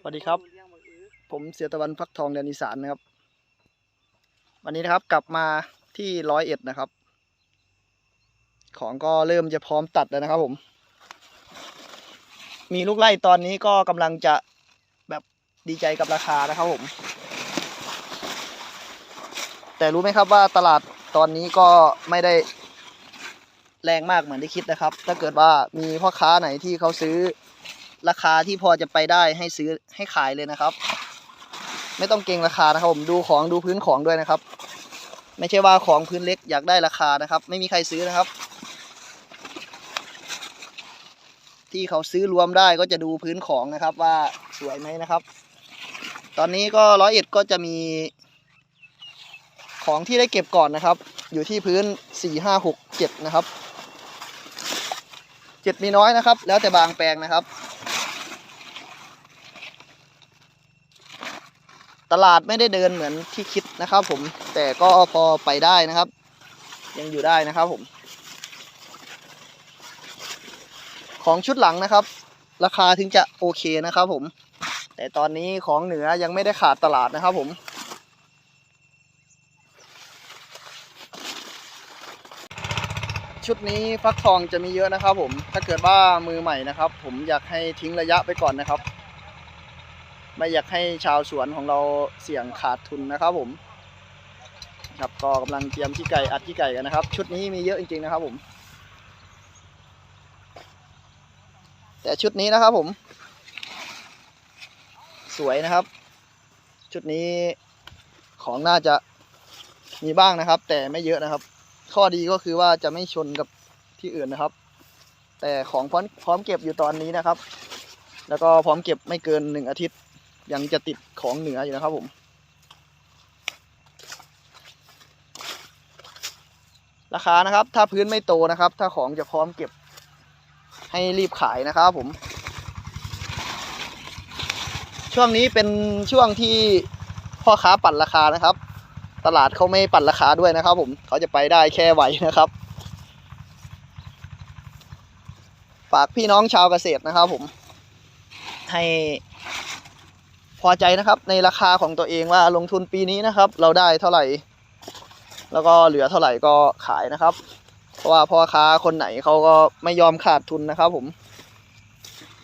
สวัสดีครับ ผมเสียตะวันพักทองแดนอีสานนะครับ วันนี้นะครับกลับมาที่ร้อยเอ็ดนะครับ ของก็เริ่มจะพร้อมตัดแล้วนะครับผม มีลูกไล่ตอนนี้ก็กำลังจะแบบดีใจกับราคานะครับผม แต่รู้ไหมครับว่าตลาดตอนนี้ก็ไม่ได้แรงมากเหมือนที่คิดนะครับ ถ้าเกิดว่ามีพ่อค้าไหนที่เขาซื้อ ราคาที่พอจะไปได้ให้ซื้อให้ขายเลยนะครับ ไม่ต้องเก่งราคานะครับผมดูของดูพื้นของด้วยนะครับ ไม่ใช่ว่าของพื้นเล็กอยากได้ราคานะครับ ไม่มีใครซื้อนะครับ ที่เขาซื้อรวมได้ก็จะดูพื้นของนะครับว่าสวยไหมนะครับ ตอนนี้ก็ร้อยเอ็ดก็จะมี ของที่ได้เก็บก่อนนะครับ อยู่ที่พื้นสี่ห้าหกเจ็ดนะครับเจ็ดมีน้อยนะครับ แล้วแต่บางแปลงนะครับ ตลาดไม่ได้เดินเหมือนที่คิดนะครับ ผมแต่ก็พอไปได้นะครับ ยังอยู่ได้นะครับผม ของชุดหลังนะครับ ราคาถึงจะโอเคนะครับ ผม แต่ตอนนี้ของเหนือยังไม่ได้ขาดตลาดนะครับ ผมชุดนี้ฟักทองจะมีเยอะนะครับผม ถ้าเกิดว่ามือใหม่นะครับ ผมอยากให้ทิ้งระยะไปก่อนนะครับ ไม่อยากให้ชาวสวนของเราเสี่ยงขาดทุนนะครับผมครับก็กำลังเตรียมขี้ไก่อัดขี้ไก่กันนะครับ ชุดนี้มีเยอะจริงๆนะครับผม แต่ชุดนี้นะครับผม สวยนะครับ ชุดนี้ของน่าจะมีบ้างนะครับ แต่ไม่เยอะนะครับ ข้อดีก็คือว่าจะไม่ชนกับที่อื่นนะครับ แต่ของพร้อมพร้อมเก็บอยู่ตอนนี้นะครับ แล้วก็พร้อมเก็บไม่เกินหนึ่งอาทิตย์ ยังจะติดของเหนืออยู่นะครับผม ราคานะครับ ถ้าพื้นไม่โตนะครับ ถ้าของจะพร้อมเก็บให้รีบขายนะครับผม ช่วงนี้เป็นช่วงที่พ่อค้าปั่นราคานะครับ ตลาดเขาไม่ปั่นราคาด้วยนะครับ ผมเขาจะไปได้แค่ไหวนะครับฝากพี่น้องชาวเกษตรนะครับผม ให้ พอใจนะครับในราคาของตัวเองว่าลงทุนปีนี้นะครับ เราได้เท่าไหร่ แล้วก็เหลือเท่าไหร่ก็ขายนะครับ เพราะว่าพ่อค้าคนไหนเขาก็ไม่ยอมขาดทุนนะครับ ผม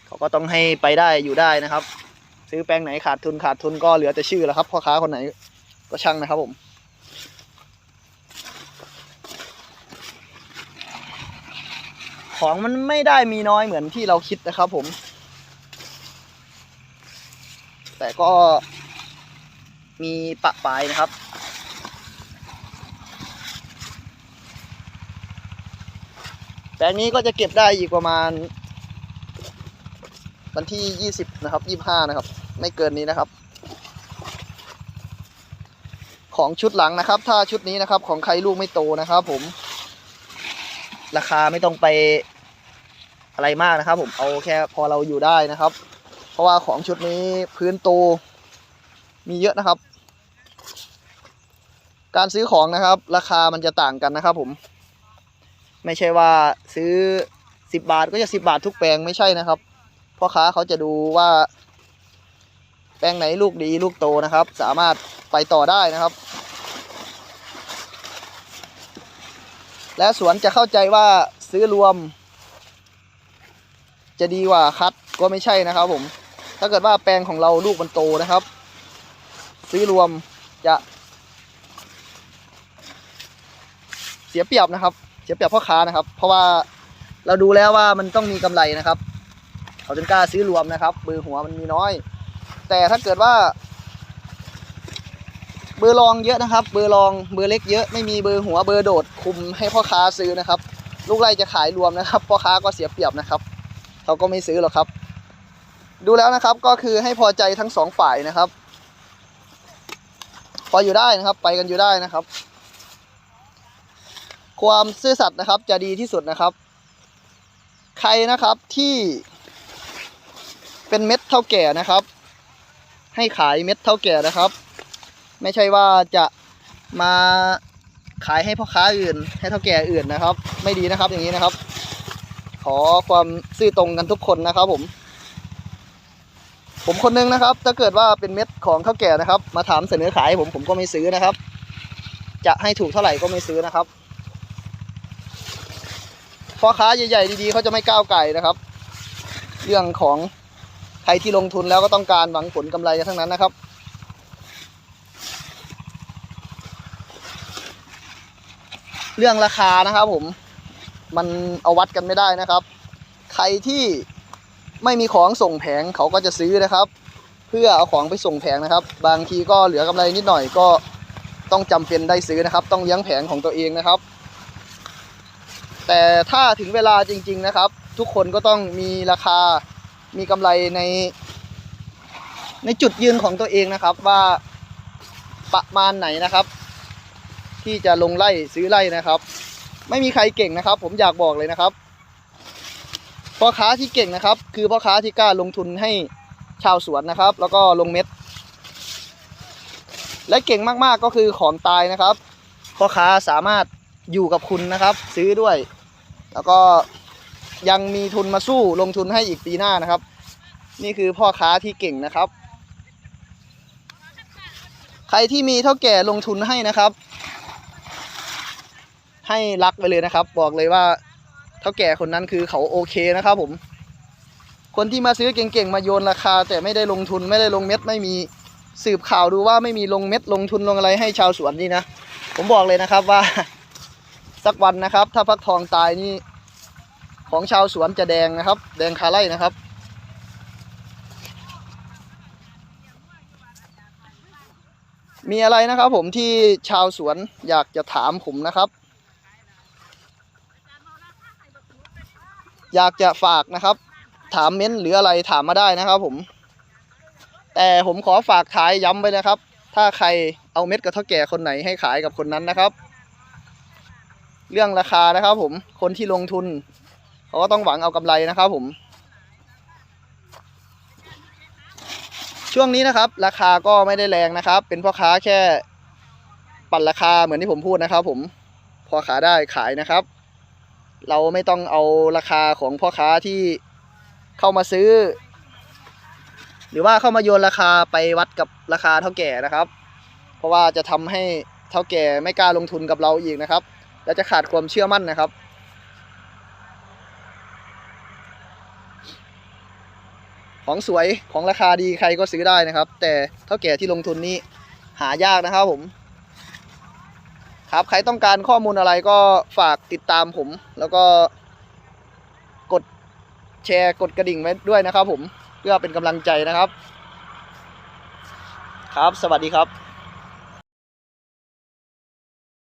เขาก็ต้องให้ไปได้อยู่ได้นะครับ ซื้อแปลงไหนขาดทุนขาดทุนก็เหลือแต่ชื่อแล้วครับพ่อค้าคนไหนก็ช่างนะครับผมของมันไม่ได้มีน้อยเหมือนที่เราคิดนะครับผม แต่ก็มีปะปลายนะครับ แปลงนี้ก็จะเก็บได้อีกประมาณ วันที่ยี่สิบนะครับยี่ห้านะครับ ไม่เกินนี้นะครับ ของชุดหลังนะครับ ถ้าชุดนี้นะครับ ของใครลูกไม่โตนะครับ ผม ราคาไม่ต้องไปอะไรมากนะครับ ผมเอาแค่พอเราอยู่ได้นะครับ เพราะว่าของชุดนี้พื้นโตมีเยอะนะครับ การซื้อของนะครับ ราคามันจะต่างกันนะครับ ผม ไม่ใช่ว่าซื้อสิบบาทก็จะสิบาททุกแปลงไม่ใช่นะครับพ่อค้าเขาจะดูว่า แปลงไหนลูกดีลูกโตนะครับ สามารถไปต่อได้นะครับ และสวนจะเข้าใจว่าซื้อรวม จะดีกว่าคัดก็ไม่ใช่นะครับผม ถ้าเกิดว่าแปลงของเราลูกมันโตนะครับ ซื้อรวมจะเสียเปรียบนะครับ เสียเปรียบพ่อค้านะครับ เพราะว่าเราดูแล้วว่ามันต้องมีกำไรนะครับ เขาจึงกล้าซื้อรวมนะครับเบอร์หัวมันมีน้อย แต่ถ้าเกิดว่า เบอร์รองเยอะนะครับ เบอร์รองเบอร์เล็กเยอะไม่มีเบอร์หัวเบอร์โดดคุมให้พ่อค้าซื้อนะครับ ลูกไร่จะขายรวมนะครับพ่อค้าก็เสียเปรียบนะครับ เขาก็ไม่ซื้อหรอกครับ ดูแล้วนะครับก็คือให้พอใจทั้งสองฝ่ายนะครับ พออยู่ได้นะครับ ไปกันอยู่ได้นะครับ ความซื่อสัตย์นะครับจะดีที่สุดนะครับ ใครนะครับที่เป็นเม็ดเท่าแก่นะครับ ให้ขายเม็ดเท่าแก่นะครับ ไม่ใช่ว่าจะมาขายให้พ่อค้าอื่น ให้เท่าแก่อื่นนะครับ ไม่ดีนะครับอย่างนี้นะครับ ขอความซื่อตรงกันทุกคนนะครับผม ผมคนนึงนะครับ ถ้าเกิดว่าเป็นเม็ดของเท่าแก่นะครับ มาถามเสนอขายผมผมก็ไม่ซื้อนะครับ จะให้ถูกเท่าไหร่ก็ไม่ซื้อนะครับพ่อค้าใหญ่ๆดีๆเขาจะไม่ก้าวไก่นะครับ เรื่องของใครที่ลงทุนแล้วก็ต้องการหวังผลกำไรกันทั้งนั้นนะครับ เรื่องราคานะครับ ผมมันเอาวัดกันไม่ได้นะครับ ใครที่ ไม่มีของส่งแผงเขาก็จะซื้อนะครับ เพื่อเอาของไปส่งแผงนะครับ บางทีก็เหลือกำไรนิดหน่อยก็ต้องจำเป็นได้ซื้อนะครับ ต้องเลี้ยงแผงของตัวเองนะครับ แต่ถ้าถึงเวลาจริง ๆนะครับ ทุกคนก็ต้องมีราคามีกำไรใน ในจุดยืนของตัวเองนะครับว่าประมาณไหนนะครับ ที่จะลงไล่ซื้อไล่นะครับ ไม่มีใครเก่งนะครับ ผมอยากบอกเลยนะครับ พ่อค้าที่เก่งนะครับ คือพ่อค้าที่กล้าลงทุนให้ชาวสวนนะครับ แล้วก็ลงเม็ด และเก่งมากๆก็คือของตายนะครับพ่อค้าสามารถอยู่กับคุณนะครับ ซื้อด้วย แล้วก็ยังมีทุนมาสู้ลงทุนให้อีกปีหน้านะครับ นี่คือพ่อค้าที่เก่งนะครับ ใครที่มีเท่าแก่ลงทุนให้นะครับ ให้รักไปเลยนะครับ บอกเลยว่า เท่าแก่คนนั้นคือเขาโอเคนะครับผม คนที่มาซื้อเก่งๆมาโยนราคา แต่ไม่ได้ลงทุนไม่ได้ลงเม็ดไม่มีสืบข่าวดูว่าไม่มีลงเม็ดลงทุนลงอะไรให้ชาวสวนนี่นะ ผมบอกเลยนะครับว่า สักวันนะครับ ถ้าฟักทองตายนี่ของชาวสวนจะแดงนะครับ แดงคาไล่นะครับมีอะไรนะครับผมที่ชาวสวนอยากจะถามผมนะครับ อยากจะฝากนะครับ ถามเม้นหรืออะไรถามมาได้นะครับผม แต่ผมขอฝากท้ายย้ำไว้นะครับ ถ้าใครเอาเม็ดกับเท่าแก่คนไหนให้ขายกับคนนั้นนะครับ เรื่องราคานะครับผมคนที่ลงทุนเขาก็ต้องหวังเอากำไรนะครับผม ช่วงนี้นะครับ ราคาก็ไม่ได้แรงนะครับ เป็นพ่อค้าแค่ปั่นราคาเหมือนที่ผมพูดนะครับ ผมพอค้าได้ขายนะครับ เราไม่ต้องเอาราคาของพ่อค้าที่เข้ามาซื้อ หรือว่าเข้ามาโยนราคาไปวัดกับราคาเท่าแก่นะครับ เพราะว่าจะทำให้เท่าแก่ไม่กล้าลงทุนกับเราอีกนะครับ และจะขาดความเชื่อมั่นนะครับของสวยของราคาดีใครก็ซื้อได้นะครับ แต่เท่าแก่ที่ลงทุนนี้หายากนะครับผม ครับ ใครต้องการข้อมูลอะไรก็ฝากติดตามผม แล้วก็กดแชร์กดกระดิ่งไว้ด้วยนะครับผมเพื่อเป็นกำลังใจนะครับ ครับ สวัสดีครับ